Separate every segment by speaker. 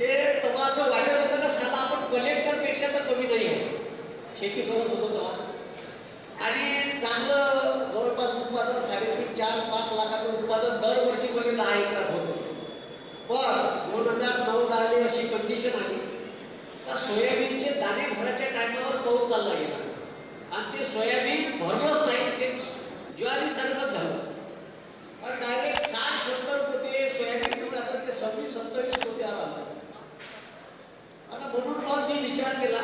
Speaker 1: ते तेव्हा असं वाटत होतं ना साधा आपण कलेक्टरपेक्षा तर कमी नाही आहे. शेती करत होतो तेव्हा. आणि चांगलं जवळपास उत्पादन साडेतीन चार पाच लाखाचं उत्पादन दरवर्षी मध्ये दहा एकरात होतं पण दोन हजार नऊ आली अशी कंडिशन आली. तर सोयाबीनचे दाणे भराच्या टायमावर पाऊस चालला गेला. आणि ते सोयाबीन भरलंच नाही ते ज्वारी सारखंच झालं. पण डायरेक्ट साठ सत्तर होते सोयाबीन पिकाचं ते सव्वीस सत्तावीस कोटी आला. आता म्हणून मी विचार केला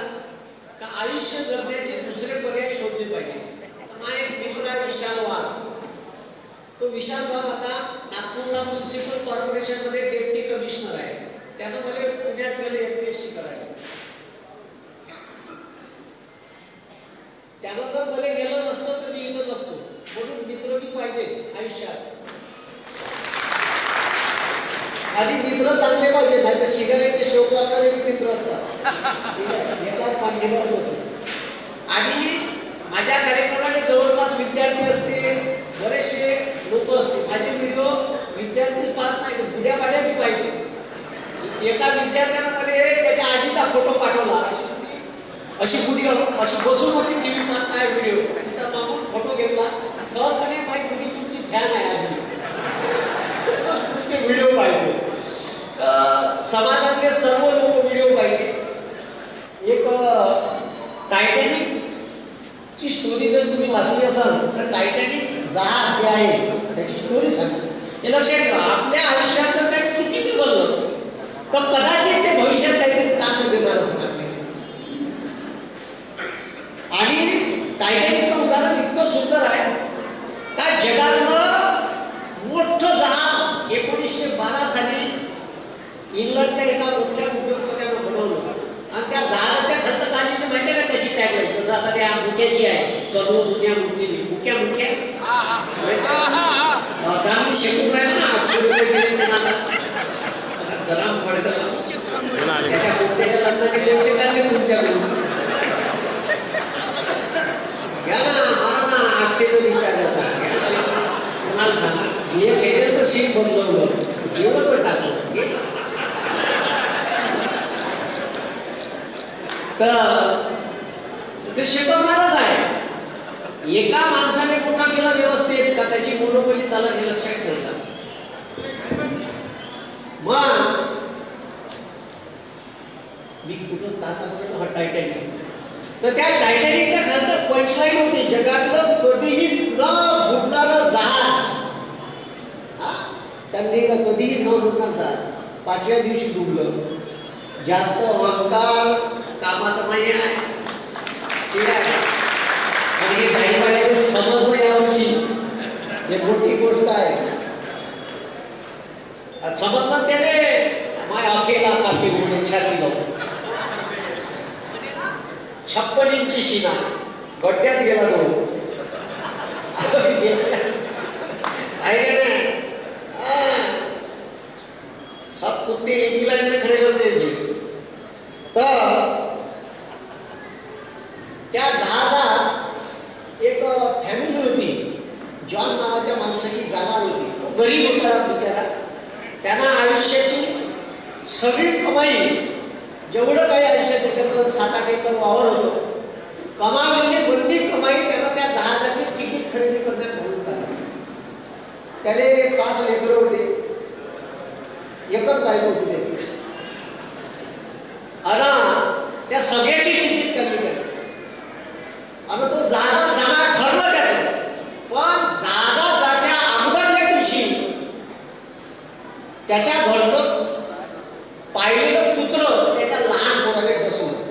Speaker 1: का आयुष्य जगण्याचे दुसरे पर्याय शोधले पाहिजे. तर एक मित्र आहे विशाल वाघ. तो विशाल वाघ आता नागपूरला म्युन्सिपल कॉर्पोरेशनमध्ये डेप्टी कमिशनर आहे. त्यानं मला पुण्यात गेले एम पी एस सी करायला. त्यानं जर मला गेलं नसतं तर मी गेलो नसतो. म्हणून मित्र मी पाहिजे आयुष्यात. आणि मित्र चांगले पाहिजे नाही तर शिगारेटचे शोक लागणारे मित्र असतात. ठीक आहे? एकाच पाठीवर बसून आणि माझ्या कार्यक्रमाने जवळपास विद्यार्थी असतील बरेचसे लोक असते माझे व्हिडिओ विद्यार्थीच पाहत नाही तर बुड्या पाड्या मी पाहिजे. एका विद्यार्थ्यानं मध्ये त्याच्या आजीचा फोटो पाठवला. अशी मुली- अशी मुली अशी बसून होती टी व्ही पाहत नाही व्हिडिओ तिचा मागून फोटो घेतला. सहजपणे म्हणे माई तुमची फॅन आहे आजी. तुमचे व्हिडिओ पाहिजे. समाजातले सर्व लोक व्हिडिओ पाहिजे एक टायटॅनिक ची स्टोरी जर तुम्ही वाचली असाल तर टायटॅनिक जहाज जे आहे त्याची स्टोरी सांगते हे लक्षात ठेवा आपल्या आयुष्यात जर काही चुकीचं घडलं. तर कदाचित ते भविष्यात काहीतरी चांगलं देणारच नाही. आणि टायटॅनिकचं उदाहरण इतकं सुंदर आहे का जगातलं मोठं जहाज एकोणीसशे बारा साली इंग्लंडच्या एका मोठ्या उद्योगपत्यानं बनवलं आणि त्या जहाजाच्या खंत काढलेली माहिती का त्याची टॅगलाईन जसं आता त्या मुक्याची आहे करो दुनिया मुक्तीने मुक्या मुक्या. अं, चांगली शेकून राहिलं ना आठशे रुपये गरम फडकला. त्याच्या मुक्याच्या लग्नाचे पैसे काढले तुमच्याकडून घ्या ना मारा ना आठशेचं रिचार्ज आता घ्या शे- कोणाला सांगा हे शेड्यूलचं सीट बदलवलं जेवढं तो टाकलं घे. तर ते शिकवणारच आहे. एका माणसाने कुठं केला व्यवस्थित का त्याची मोनोपली चालत हे लक्षात ठेवतात मग मी कुठं तासामध्ये हा टायटॅनिक तर त्या टायटॅनिकच्या खालतर पंचलाईन होती जगातलं कधीही न बुडणारं जहाज. हा? त्यांनी कधीही न बुडणार जहाज. पाचव्या दिवशी डुबलं. जास्त अहंकार कामाचा नाही आहे. ठीक आहे. आणि हे गाडीवाल्याने समजलं यावर्षी. हे मोठी गोष्ट आहे. समजलं त्याने. माय अकेला कापी उडे छाती लावून छप्पन इंची शिना. गड्ड्यात गेला तो आहे का नाही हा. सब कुत्ते एक ही लाइन में खड़े करते थे तर त्या जहाजात एक फॅमिली होती जॉन नावाच्या माणसाची जाणार होती तो गरीब होता बिचारा त्यांना आयुष्याची सगळी कमाई जेवढं काही आयुष्यात त्याच्याकडं सात आठ एकर वावर होतं कमावलेली बंदी कमाई त्याला त्या जहाजाची तिकीट खरेदी करण्यात घालून लागली त्याने पाच लेकरं होते. एकच बायको होती त्याची. आणि त्या सगळ्याची तिकीट त्यांनी केली आणि तो जहाजात जाणार ठरलं त्याचं. पण जहाजात जाच्या अगोदरल्या दिवशी त्याच्या घरचं पाळलेलं कुत्र त्याच्या लहान पोराने फसवलं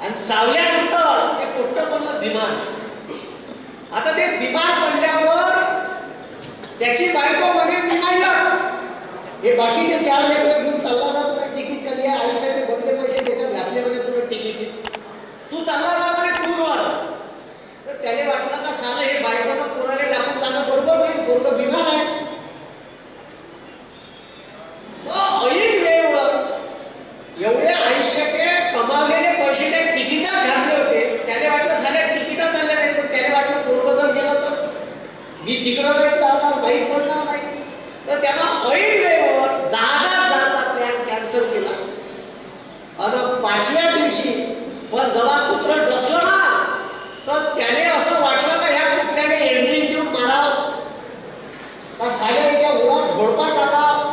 Speaker 1: आणि सावल्यानंतर ते पोट्ट बनलं विमान आता ते विमान बनल्यावर त्याची बायको म्हणे मी नाही हे बाकीचे चार लेकर घेऊन चालला जा तुला तिकीट काढली आयुष्याचे कोणते पैसे त्याच्यात घातले म्हणे तुला तिकीट? तू चालला जा म्हणे टूरवर तर त्याने वाटलं का सालं हे बायकोनं पोराने टाकून जाणं बरोबर नाही पोरग विमान आहे मग ऐन वेळेवर एवढे आयुष्याचे कमावलेले पैसे त्या तिकिटात घातले होते त्याने वाटलं साल्या तिकिटा चालल्या नाही पण त्याने वाटलं पोरग जर गेलं तर मी तिकडं नाही चालणार माहीत पडणार नाही तर त्यानं ऐन वेळेवर जहाजात जायचा प्लॅन कॅन्सल आणि पाचव्या दिवशी पण जेव्हा कुत्र डसलं ना तर त्याने असं वाटलं का ह्या कुत्र्याने एंट्री देऊन मारावं का सायलेच्या उरावर झोडपा टाकाव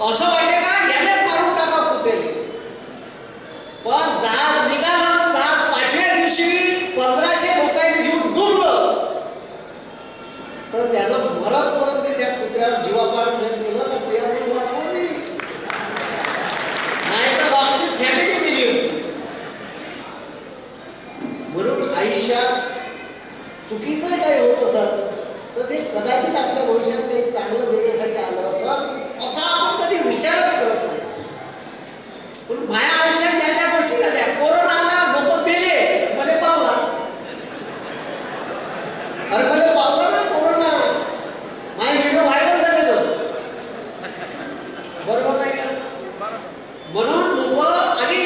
Speaker 1: असं वाटले का यानेच मारून टाकाव कुत्र्याने पण जहाज निघालं जहाज पाचव्या दिवशी पंधराशे लोकांनी घेऊन डुबलं तर त्यानं मरत परत त्या कुत्र्यावर जीवापाड प्रेम केलं का त्यामुळे वाचवली नाही तर आमची फॅमिली गेली असती म्हणून आयुष्यात चुकीचं काही होत असत तर ते कदाचित आपल्या भविष्यात ते एक चांगलं देण्यासाठी आलं असत असा आपण कधी विचारच करत नाही पण माझ्या आयुष्यात ज्या ज्या गोष्टी झाल्या कोरोना आला लोक मेले मला पावला अरे मला पावला ना कोरोना माझे व्हिडिओ व्हायरल झालेलं बरोबर नाही का म्हणून लोक आणि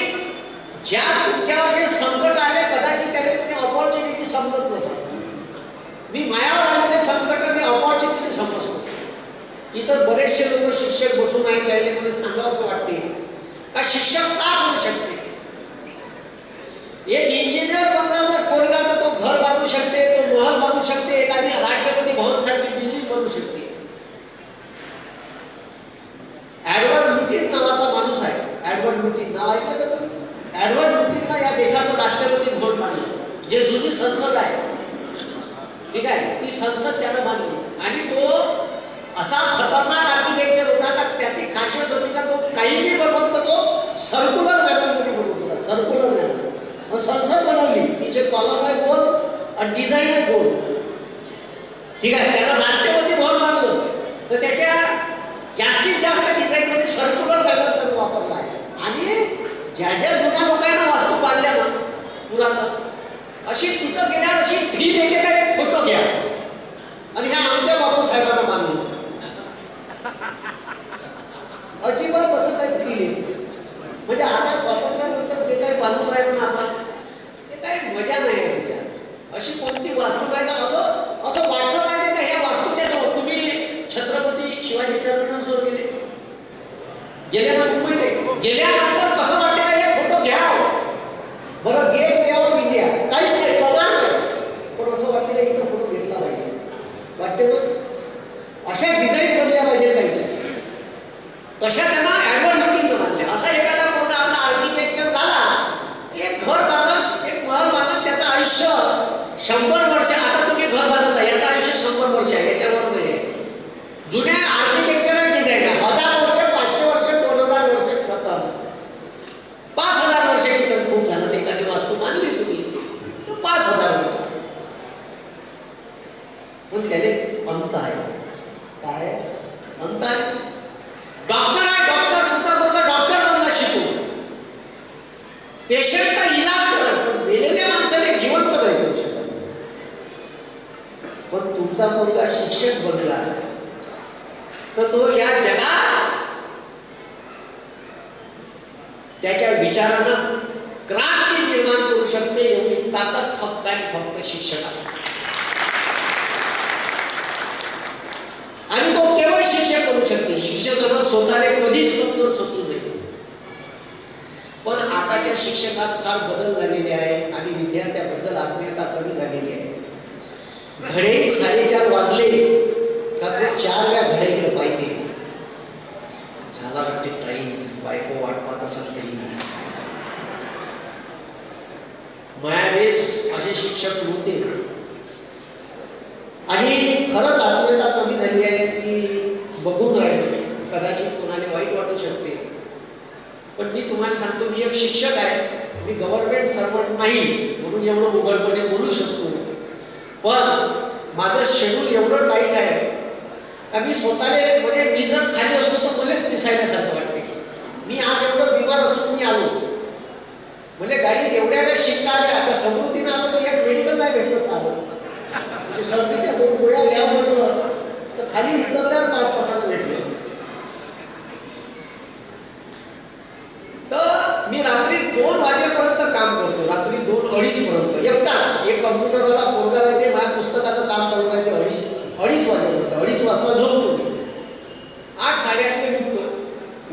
Speaker 1: ज्या तुमच्यावर जे संकट आले कदाचित त्याने तुम्ही ऑपॉर्च्युनिटी समजत नसाल मी मायावर आलेले संकट मी अपॉर्च्युनिटी समजतो इतर बरेचसे लोक शिक्षक बसून आहेत त्याने मला सांगावं असं वाटते. का शिक्षक का करू शकते? एक इंजिनियर बनला जर पोरगा तर तो घर बांधू शकते तो महल बांधू शकते एखादी राष्ट्रपती भवन सारखी बिल्डिंग बनवू शकते. ऍडवर्ड लुटीन नावाचा माणूस आहे. ऍडवर्ड लुटीन नाव ऐकलं का तुम्ही? ऍडवर्ड लुटीनला या देशाचं राष्ट्रपती भवन मानलं जे जुनी संसद आहे. ठीक आहे? ती संसद त्यानं मानली आणि तो असा खतरनाक आर्किटेक्चर होता का त्याची खासियत होती का तो काही बी बनवत तो सर्क्युलर मॅनरमध्ये बनवत होता सर्क्युलर मॅनर मग संसद बनवली. तिचे कॉलम आहे गोल आणि डिझाईन आहे गोल. ठीक आहे? त्यानं राष्ट्रपती भवन मानलं तर त्याच्या जास्तीत जास्त डिझाईन मध्ये सर्क्युलर मॅनर वापरला आहे. आणि ज्या ज्या जुन्या लोकांना वास्तू बांधल्या ना पुरातन अशी कुठं गेल्यावर अशी फील येते का एक फोटो घ्या. आणि ह्या आमच्या बापू साहेबांना बांधलं अजिबात असं काही फील येत म्हणजे आता स्वातंत्र्यानंतर जे काही बांधत राहिलो ना आपण ते काही मजा नाही आहे त्याच्यात. अशी कोणती वास्तू काय का असं असं वाटलं पाहिजे का ह्या वास्तूच्या जवळ तुम्ही छत्रपती शिवाजी टर्मिनसवर गेले गेले ना मुंबईने गेल्यानंतर कसं वाटते का हे फोटो घ्या बरं गेट वे ऑफ इंडिया काहीच नाही करणार नाही पण असं वाटतं का इथं फोटो घेतला पाहिजे वाटते ना अशा डिझाईन बनल्या पाहिजे काहीतरी. तशा त्यांना ऍडवर्ड लुकिंग बांधल्या असा एखादा पोरगा आपला आर्किटेक्चर झाला एक घर बांधत एक महल बांधत त्याचं आयुष्य शंभर वर्ष आता तुम्ही घर बांधत याचं आयुष्य शंभर वर्ष आहे याच्यावर नाही. जुन्या आर्किटेक्चरल डिझाईन आहे हजार वर्ष पाचशे वर्ष दोन हजार वर्ष खतम पाच हजार वर्ष किती खूप झालं ते एखादी वास्तू बांधली तुम्ही तर पाच हजार वर्ष पण त्याने अंत आहे काय अंत आहे डॉक्टर आहे डॉक्टर तुमचा मुलगा डॉक्टर बनला शिकून पेशंटचा इलाज करत पण मेलेल्या माणसाने जिवंत नाही करू शकत पण तुमचा मुलगा शिक्षक बनला तर तो या जगात त्याच्या विचारानं क्रांती निर्माण करू शकते एवढी ताकद फक्त आणि फक्त शिक्षकाला. आणि तो केवळ शिक्षक करू शकते. शिक्षकाला स्वतःने कधीच कमजोर समजू नये पण आताच्या शिक्षकात फार बदल झालेले आहे आणि विद्यार्थ्याबद्दल आत्मीयता कमी झालेली आहे. घडे साडेचार वाजले का तो चार वेळा घड्याकडे पाहिजे झाला म्हणजे वाटते टाईम बायको वाट पाहत असेल तरी. मायावेस असे शिक्षक होते. आणि खरंच आत्मीयता कमी झाली आहे की बघून राहिले. कदाचित कोणाला वाईट वाटू शकते. पण मी तुम्हाला सांगतो मी एक शिक्षक आहे. मी गव्हर्नमेंट सर्वंट नाही म्हणून एवढं उघडपणे बोलू शकतो. पण माझं शेड्यूल एवढं टाईट आहे का मी स्वतःने म्हणजे मी जर खाली असलो तर मलाच दिसायल्यासारखं वाटते. मी आज एवढं बिमार असून मी आलो. म्हणजे गाडीत एवढ्या वेळा शिकता आल्या आता समृद्धीनं आलो तर एक मेडिकल नाही भेटलं सारं. म्हणजे सर्दीच्या दोन गोळ्या घ्या म्हणलं तर खाली उतरल्यावर पाच तासानं भेटले. वाजेपर्यंत काम करतो. रात्री दोन अडीच पर्यंत. एकटाच. एक कम्प्युटरवाला पोरगा राहते माझ्या पुस्तकाचं काम चालू राहते अडीच अडीच वाजेपर्यंत. अडीच वाजता झोपतो मी. आठ साडेआठला उठतो.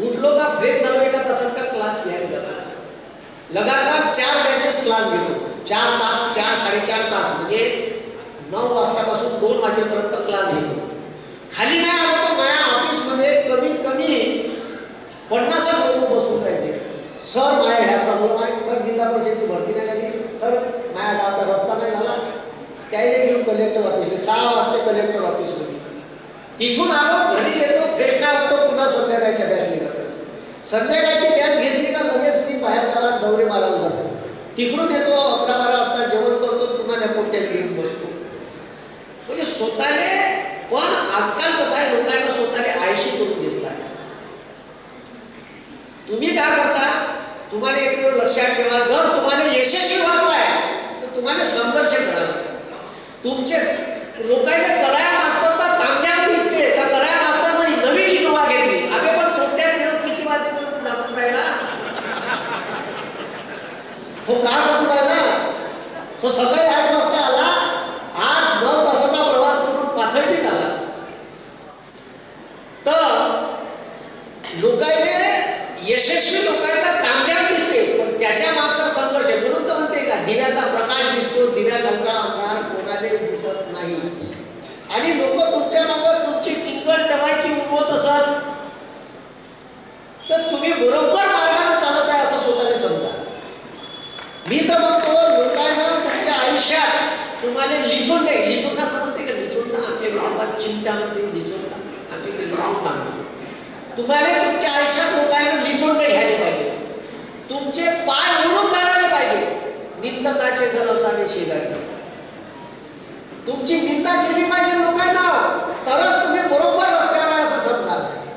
Speaker 1: उठलो का फ्रेश झालो एका तासात का क्लास घ्यायला जातात लगातार चार बॅचेस क्लास घेतो. चार तास चार साडेचार तास. म्हणजे नऊ वाजतापासून दोन वाजेपर्यंत क्लास घेतो. खाली नाही आलो तर माझ्या ऑफिसमध्ये कमीत कमी पन्नासच लोक बसून राहते सर माझ्या ह्या प्रॉब्लेम आहे सर जिल्हा परिषदेची भरती नाही झाली. सर माझ्या गावचा रस्ता नाही झाला. त्याने घेऊन कलेक्टर ऑफिसमध्ये सहा वाजता कलेक्टर ऑफिसमध्ये तिथून आलो घरी येतो फ्रेश नाही होतो पुन्हा संध्याकाळच्या बॅचला जातो. संध्याकाळची बॅच घेतली का लगेच मी बाहेर गावात दौरे मारायला जातो. तिकडून येतो अकरा बारा वाजता जेवण करतो पुन्हा त्या पोट्यात घेऊन बसतो. म्हणजे स्वतःले पण आजकाल कसं आहे लोकांना स्वतःने आयशी करून घेतला आहे. तुम्ही काय करता? तुम्हाला एक लक्षात ठेवा. जर तुम्हाला यशस्वी व्हायचं आहे तर तुम्हाला संघर्ष करावा तुमचे लोकांना कराया मास्तरचा तांब्या दिसते का कराया मास्तर नवीन इनोवा घेतली. आम्ही पण छोट्या दिवस किती वाजेपर्यंत जाऊन राहिला? तो का म्हणून राहिला? तो सकाळी आठ वाजता आला आठ नऊ तासाचा प्रवास करून पाथर्डीत आला. तर लोकांना यशस्वी लोकांचा कामजात दिसते पण त्याच्या मागचा संघर्ष आहे. म्हणून तर म्हणते का दिव्याचा प्रकाश दिसतो दिव्याखालचा अंधार कोणाला दिसत नाही. आणि लोक तुमच्या मागं तुमची टिंगल टवायकी उडवत असत. तर तुम्ही बरोबर मार्गाने चालत आहे असं स्वतःने समजा. मी तर म्हणतो लोकांना तुमच्या आयुष्यात तुम्हाला लिचून नाही लिचून का समजते का? लिचून ना आमच्या विदर्भात चिमटा लिचून ना आमच्याकडे लिचून ना तुम्हाला तुमच्या आयुष्यात लोकांना लिचून नाही घ्यायला पाहिजे. तुमचे पाय म्हणून निंदकाचे घर असावे शेजारी. तुमची निंदा केली पाहिजे लोकांना तरच तुम्ही बरोबर रस्त्यावर असं समजा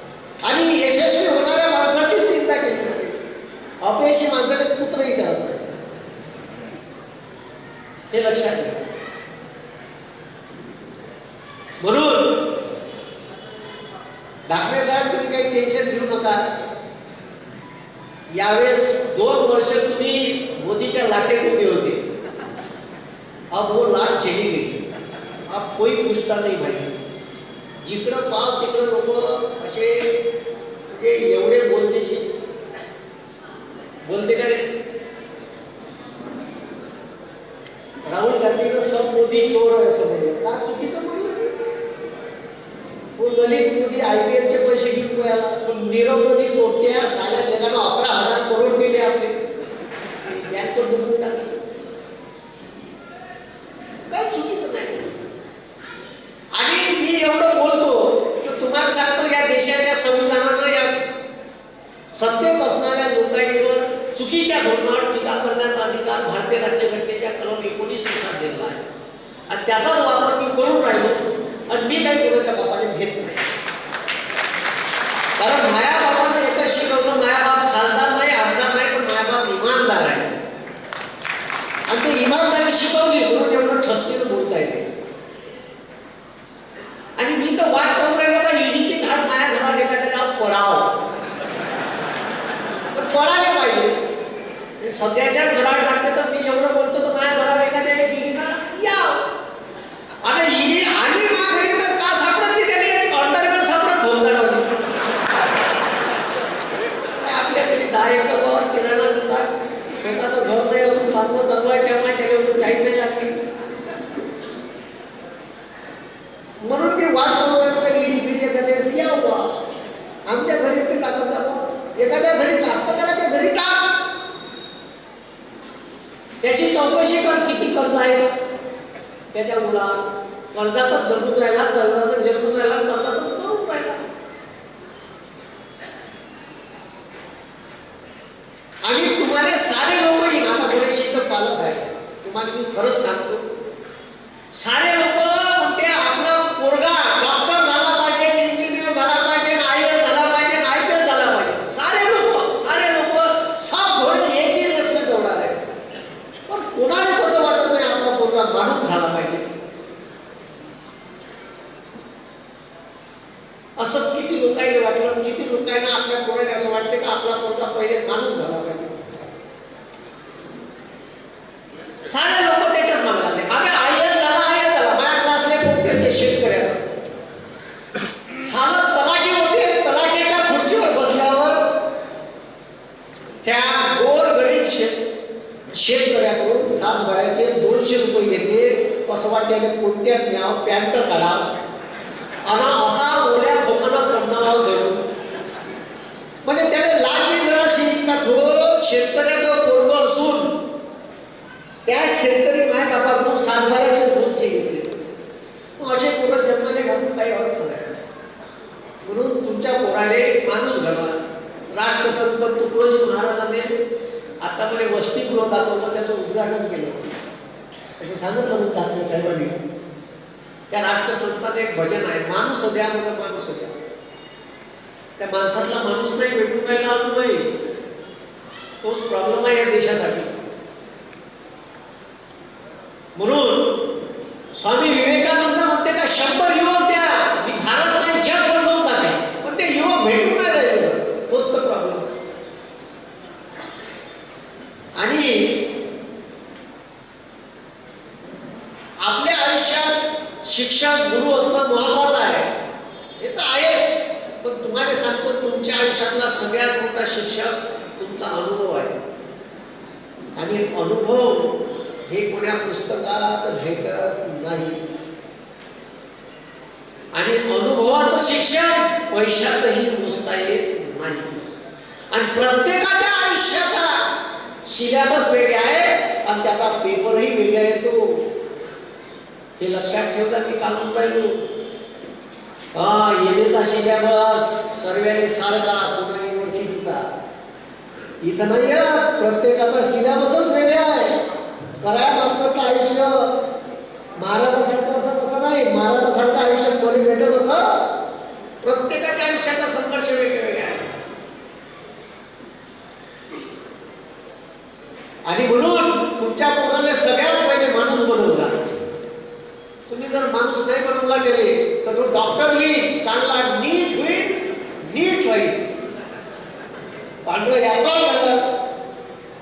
Speaker 1: आणि यशस्वी होणाऱ्या माणसाचीच निंदा केली जाते. अपयशी माणसाने कुत्रही चालत नाही. हे लक्षात घ्या. म्हणून डाकणे साहेब तुम्ही काही टेन्शन घेऊ नका. यावेळेस दोन वर्ष तुम्ही मोदीच्या लाटेत उभे होते. अब वो लाट चली गई. अब कोई पूछता नाही भाई. जिकडं पाव तिकडं लोक असे म्हणजे एवढे बोलते जे बोलते का नाही? राहुल गांधीनं सब मोदी चोर असं म्हणलं का चुकीचं दलित मोदी आय पी एलचे पैसे घेऊन गोयाला पण नीरव मोदी चोट्या साल्या लेखानं अकरा हजार करोड दिले आपले. बँक डुबून काय चुकीचं नाही. आणि मी एवढं बोलतो की तुम्हाला सांगतो या देशाच्या संविधानानं या सत्तेत असणाऱ्या लोकांवर चुकीच्या धोरणावर टीका करण्याचा अधिकार भारतीय राज्यघटनेच्या कलम एकोणीसनुसार दिलेला आहे. आणि त्याचाच वापर मी करून राहिलो. आणि मी काही कोणाच्या बाबाने घेत नाही कारण माया बापानं एकच शिकवलं माया बाप खासदार नाही आमदार नाही पण माया बाप इमानदार आहे आणि ते इमानदारी शिकवली म्हणून एवढं ठसतीनं बोलता येते आणि मी तर वाट पाहून राहिलो का ईडीची धाड माझ्या घरात एखाद्याला पडावं पण पडायला पाहिजे हे सध्याच्याच घरात लागते तर मी एवढं बोलतो तर माझ्या घरात एखाद्या वेळेस ईडीना या आता ईडी आली माझ्या घरी तर का सापडत नाही त्याने एक अंडरकर सापडत भोंगाडावली आपल्या घरी दहा एकरवर किराणा दुकान स्वतःचं घर नाही अजून बांधणं चालू आहे त्यामुळे त्याला अजून काही नाही लागली म्हणून मी वाट पाहत आहे का ईडी फिडी एखाद्या वेळेस या बुवा आमच्या घरी ते टाकत जातो एखाद्या घरी कास्तकाराच्या घरी टाक. त्याची चौकशी कर किती कर्ज आहे तो त्याच्या मुलात कर्जातच जगून राहिला कर्जातच जगून राहिला कर्जातच करून राहिला. आणि तुम्हाला सारे लोक येईन आता बरेचसे पालक आहे तुम्हाला मी खरंच सांगतो सारे लोक म्हणते आपला पोरगा डॉक्टर झाला पाहिजे इंजिनियर झाला पाहिजे आय एस झाला पाहिजे आय पी एस झाला पाहिजे सारे लोक सारे लोक सब घोडे एक ही रेस में दौडा रहे पण कोणालाच असं वाटत नाही आपला पोरगा माणूस झाला पाहिजे असं किती लोकांनी वाटलं किती लोकांना आपल्या पोराने असं वाटते का आपला पोरगा पहिले माणूस झाला पाहिजे. सारे लोक त्याच्याच मागे लागले आम्ही झाला आय झाला. माझ्या क्लासला कोणते ते शेतकऱ्याचा. साधं तलाठी होते तलाठ्याच्या खुर्चीवर बसल्यावर त्या गोर गरीब शेत शेतकऱ्याकडून सात भराचे दोनशे रुपये येते असं वाटते कोणत्या न्याव पॅन्ट काढा आणि असा ओल्या खोकानं पडणारा धरून म्हणजे त्याला लाजी जराशी का तो शेतकऱ्याचं पोरग असून त्या बापा म्हणून सातबाराचे दोनशे घेतले. मग असे पोरं जन्माने घालून काही अर्थ नाही. म्हणून तुमच्या पोराने माणूस घडवा राष्ट्रसंत तुकडोजी महाराजांनी आता मला वसतिगृह दाखवलं त्याचं उद्घाटन केलं. असं सांगितलं म्हणून दाखले साहेबांनी. त्या राष्ट्रसंताचं एक भजन आहे माणूस द्या माझा माणूस द्या. त्या माणसातला माणूस नाही भेटून राहिला अजूनही. तोच प्रॉब्लेम आहे या देशासाठी. म्हणून स्वामी विवेकानंद म्हणते का शंभर युवक द्या. मी भारत नाही जग बदलवून टाकेन. पण ते युवक भेटून नाही राहिले. तोच तर प्रॉब्लेम आणि आपल्या आयुष्यात शिक्षक गुरु असणं महत्वाचं आहे. हे तर आहेच. पण तुम्हाला सांगतो तुमच्या आयुष्यातला सगळ्यात मोठा शिक्षक तुमचा अनुभव आहे. आणि अनुभव हे कोण्या पुस्तकात भेटत नाही. आणि अनुभवाचं शिक्षण पैशातही मोजता येत नाही. आणि प्रत्येकाच्या आयुष्याचा सिलेबस वेगळा आहे आणि त्याचा पेपरही वेगळा येतो. हे लक्षात ठेवता मी का पाहिलो. राहिलो हा एमएचा सिलेबस सर्व सारखा पुन्हा युनिव्हर्सिटीचा इथं नाही प्रत्येकाचा सिलेबसच वेगळा आहे. पराया मास्तरचं आयुष्य महाराजासारखं असं कसं नाही महाराजासारखं आयुष्य कोणी भेटेल असं प्रत्येकाच्या आयुष्याचा संघर्ष वेगवेगळा आहे. आणि म्हणून तुमच्या पोराने सगळ्यात पहिले माणूस बनवला तुम्ही जर माणूस नाही बनवला गेले तर तो डॉक्टर होईल चांगला नीट होईल नीट होईल. पांढरं यादव झालं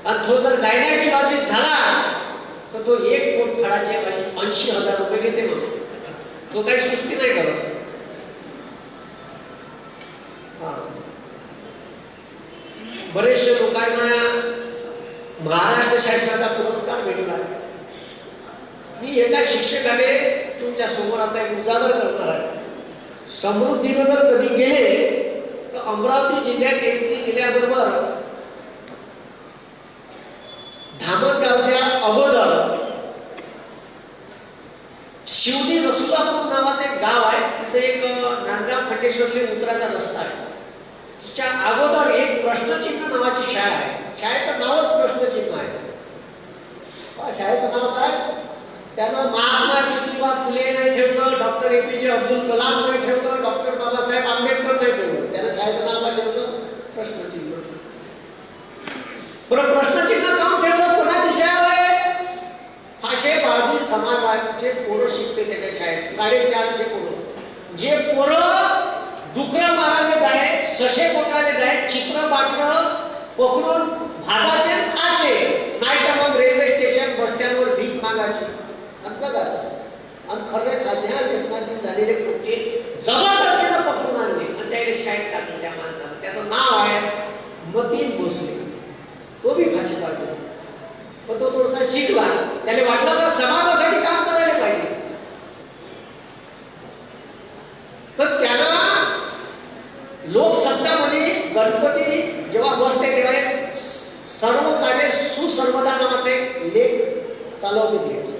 Speaker 1: आणि तो जर गायनॅकॉलॉजिस्ट झाला तर तो एक फूट फळाचे ऐंशी हजार रुपये घेते मग तो काही सुस्ती नाही करत. बरेचशे लोकांना महाराष्ट्र शासनाचा पुरस्कार भेटला. मी एका शिक्षकाने तुमच्यासमोर आता एक उजागर करणार आहे समृद्धीनं जर कधी गेले तर अमरावती जिल्ह्यात एंट्री केल्याबरोबर धामणगावच्या अगोदर शिवडी रसुलापूर नावाचं एक गाव आहे. तिथे एक नांदगाव खंडेश्वरले उतराचा रस्ता आहे. तिच्या अगोदर एक प्रश्नचिन्ह नावाची शाळा आहे. शाळेचं नावच प्रश्नचिन्ह आहे. शाळेचं नाव काय? त्यानं महात्मा ज्योतिबा फुले नाही ठेवलं डॉक्टर ए पी जे अब्दुल कलाम नाही ठेवलं डॉक्टर बाबासाहेब आंबेडकर नाही ठेवलं. त्यानं शाळेचं नाव काय ठेवलं? प्रश्नचिन्ह. बरं प्रश्नचिन्ह काम ठेवलं? फाशे समाजाचे पोरं शिकते त्याच्या शाळेत साडेचारशे पोरं. जे पोरं डुकरं मारायला जाय सशे पकडायला जाय चित्र पाठणं पकडून भाजाचे खाचे नाही तर मग रेल्वे स्टेशन बस स्टँडवर भीक मागायचे. आणि जगायचं आणि खरे खाचे हा व्यसनातील झालेले पोटे जबरदस्तीनं पकडून आणले. आणि त्याने शाळेत टाकलं त्या माणसानं त्याचं नाव आहे मतीन भोसले. तो बी फाशी पाडतोस पण तो थोडासा शिकला. त्याला वाटलं तर समाजासाठी काम करायला पाहिजे. तर त्याला लोकसत्तामध्ये गणपती जेव्हा बसते तेव्हा सर्व कार्य सुसर्वदा नावाचे लेख चालवते ते.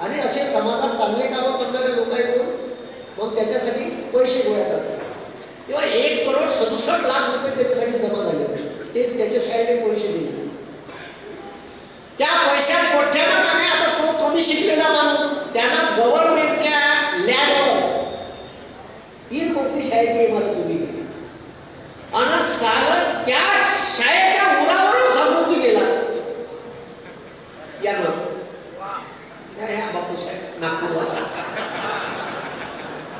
Speaker 1: आणि असे समाजात चांगले कामं करणारे लोक आहेत मग त्याच्यासाठी पैसे गोळा करतात. तेव्हा एक करोड सदुसष्ट लाख रुपये त्याच्यासाठी जमा झाले. ते त्याच्या शाळेने पैसे दिले त्या पैशात मोठ्यानं कामे आता तो कमी शिकलेला माणूस त्यानं गव्हर्नमेंटच्या लँडवर तीन मजली शाळेची इमारत उभी केली आणि सारं त्या शाळेच्या उरावरून समृद्धी गेला यानं त्या ह्या बापूसाहेब नागपूरवाला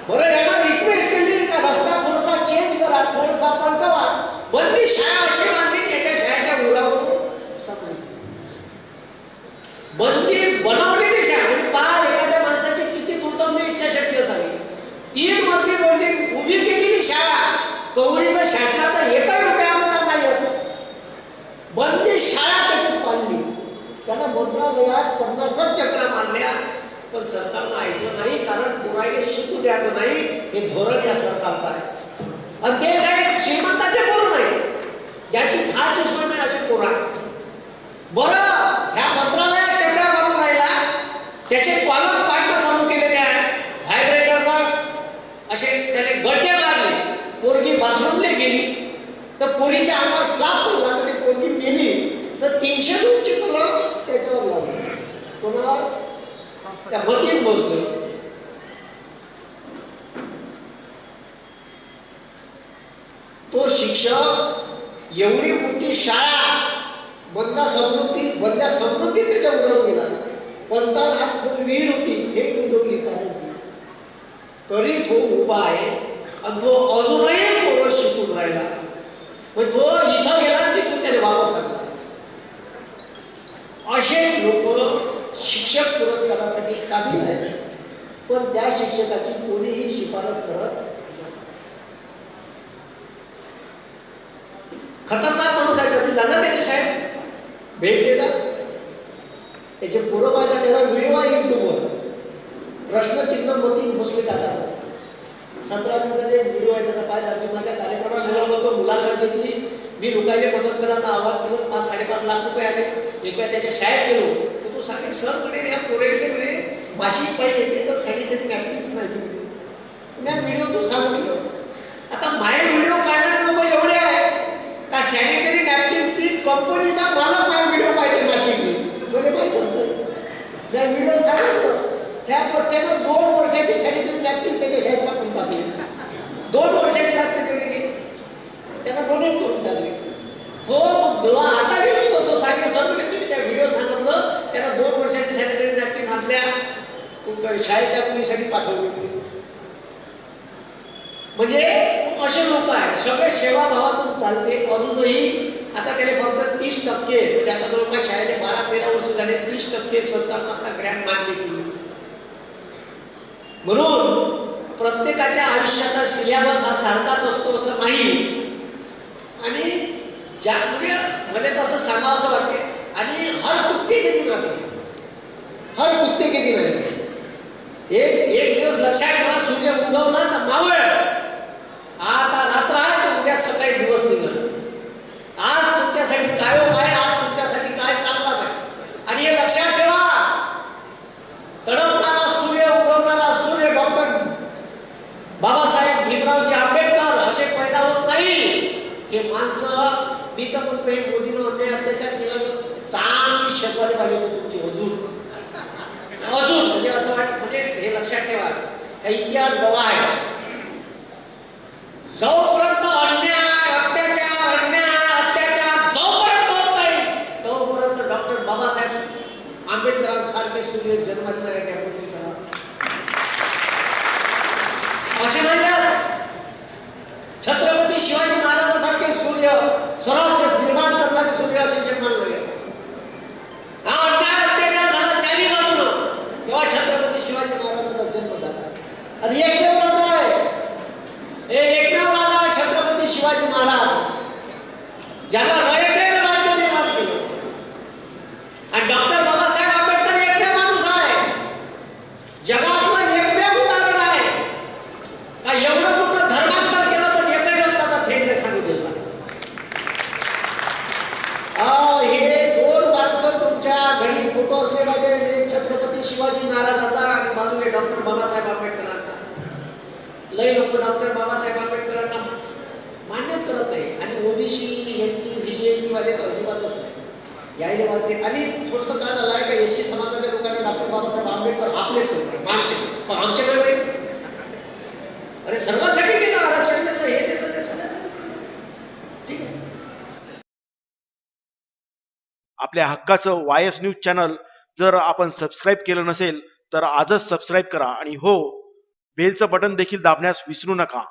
Speaker 1: बरं यानं रिक्वेस्ट केली का रस्ता थोडासा चेंज करा थोडासा पलटवा बंदी शाळा अशी बांधली त्याच्या शाळेच्या उरावरून समृद्धी बंदी बनवलेली शाळा म्हणजे पहा एखाद्या माणसाची किती दुर्दम्य इच्छाशक्ती असावी तीन मजली बिल्डिंग उभी केलेली शाळा कवडीचं शासनाचा एकही रुपया अनुदान नाही होत बंदी शाळा त्याची पाळली त्याला मंत्रालयात पन्नास चक्र मारल्या पण सरकारनं ऐकलं नाही कारण पोरायला शिकू द्यायचं नाही. हे धोरण या सरकारचं आहे. आणि ते काय श्रीमंताचे पोरं नाही. ज्याची खास सोय नाही असे पोरा. बरं ह्या मंत्रालयात चेंडा मारून राहिला. त्याचे कॉलम पाडणं चालू केलेले आहे व्हायब्रेटरनं असे त्याने गड्डे मारले. पोरगी बाथरूमले गेली. तर पोरीच्या अंगावर स्लाप पडला तर ती पोरगी गेली तर तीनशे दोनशे तुला त्याच्यावर लावले. कोणावर त्या मतीत बसलो तो शिक्षक एवढी मोठी शाळा बंदा समृद्धी बंदा समृद्धी त्याच्या उडवून गेला. पंचावन्न हात खूप विहीर होती हे उजवली पाण्याची. तरी तो उभा आहे आणि तो अजूनही पोरं शिकून राहिला. मग तो इथं गेला तिथून त्याने वापस आला असे लोक शिक्षक पुरस्कारासाठी काबील आहेत. पण त्या शिक्षकाची कोणीही शिफारस करत खतरनाक माणूस आहे कधी जाजा त्याच्या शाळेत भेट द्यायचा त्याचे पोरं माझ्या त्याला व्हिडिओ आहे युट्यूबवर प्रश्नचिन्ह मतीन घोसले टाकतात. सतरा मिनिटाचे व्हिडिओ आहे त्याचा पाय मी माझ्या कार्यक्रमात बोलवलं मुलाखत घेतली. मी लोकांचे मदत करायचा आवाज केलं पाच साडेपाच लाख रुपये आले. एक वेळा त्याच्या शाळेत गेलो. तर तो सांगे सर म्हणे या पोरेकडे म्हणे माशी पाहिजे येते तर सॅनिटरी नॅपकिन्स नाही मी व्हिडिओ तू सांगितलं. आता माय व्हिडिओ पाहणारे लोक एवढे आहे का सॅनिटरी नॅपकिनची कंपनीचा मालक माझा व्हिडिओ पाहिजे नाशिकने मला माहीतच नाही. मी व्हिडिओ सांगितलं. त्या पट्ट्यानं दोन वर्षाची सॅनिटरी नॅपकिन त्याच्या शाळेत टाकून टाकली. दोन वर्षाची लागते त्यांना डोनेट करून टाकले. तो मग आता घेऊन होतो तो सर्व तुम्ही त्या व्हिडिओ सांगितलं त्यांना दोन वर्षाची सॅनिटरी नॅपकिन आपल्या शाळेच्या मुलीसाठी पाठवली. म्हणजे असे लोक आहेत सगळे सेवाभावातून चालते अजूनही आता त्याने फक्त तीस टक्के म्हणजे आता जवळपास शाळेने बारा तेरा वर्ष झाले तीस टक्के सरकारनं आता ग्रँड मान्य केली. म्हणून प्रत्येकाच्या आयुष्याचा सिलेबस हा सारखाच असतो असं नाही. आणि ज्या म्हणजे मला तसं सांगावं असं वाटते आणि हर कुत्ते किती नाते हर कुत्ते किती नाही एक एक दिवस लक्षात ठेवा सूर्य उगवला तर मावळ. आता रात्र आहे तर उद्या सकाळी दिवस निघल. आज तुमच्यासाठी काय हो काय? आज तुमच्यासाठी काय चांगला नाही आणि हे लक्षात ठेवा तडपणारा सूर्य उगवणारा सूर्य डॉक्टर बाबासाहेब भीमरावजी आंबेडकर असे पैदा होत नाही हे माणसं मी तर म्हणतो हे मोदीनं अन्याय अत्याचार केला चांगली शकवायला पाहिजे होती तुमची अजून. अजून म्हणजे असं वाट म्हणजे हे लक्षात ठेवा. हा इतिहास गवा आहे. जोपर्यंत अन्याय अत्याचार अन्याय अत्याचार जोपर्यंत होत नाही तोपर्यंत डॉक्टर बाबासाहेब आंबेडकरांसारखे सूर्य जन्माला नाही त्या असे नाही छत्रपती शिवाजी महाराज सूर्य स्वराज्य निर्माण करणारे सूर्य असे जे नाही हा अन्याय अत्याचार झाला चारी बाजूनं तेव्हा छत्रपती शिवाजी महाराजांचा जन्म झाला. आणि एकमेव राजा आहे. हे एकमेव राजा आहे छत्रपती शिवाजी महाराज. ज्याला रयतेनं राज्य निर्माण केलं आणि डॉक्टर बाबासाहेब आंबेडकर एकमेव माणूस आहे जगातलं एकमेव उदाहरण आहे का एवढं मोठं धर्मांतर केलं पण एकही रक्ताचा थेंब नाही सांगितलेला आ, हे दोन माणसं तुमच्या घरी फोटो असले पाहिजे एक छत्रपती शिवाजी महाराजाचा आणि बाजूने डॉक्टर बाबासाहेब आंबेडकरांचा. लय लोक डॉक्टर बाबासाहेब आंबेडकरांना मान्यच करत नाही. आणि ओबीसी एन टी व्ही वाले तर अजिबातच नाही. यायला वाटते आणि थोडंसं काय झालं आहे का एस सी समाजाच्या लोकांना डॉक्टर बाबासाहेब आंबेडकर आपलेच करतात आमचे पण आमच्याकडे काय अरे सर्वांसाठी केलं आरक्षण दिलं हे दिलं ते सगळ्यासाठी ठीक आहे.
Speaker 2: आपल्या हक्काचं वायस न्यूज चॅनल जर आपण सबस्क्राईब केलं नसेल तर आजच सबस्क्राईब करा. आणि हो बेलचं बटन देखील दाबण्यास विसरू नका.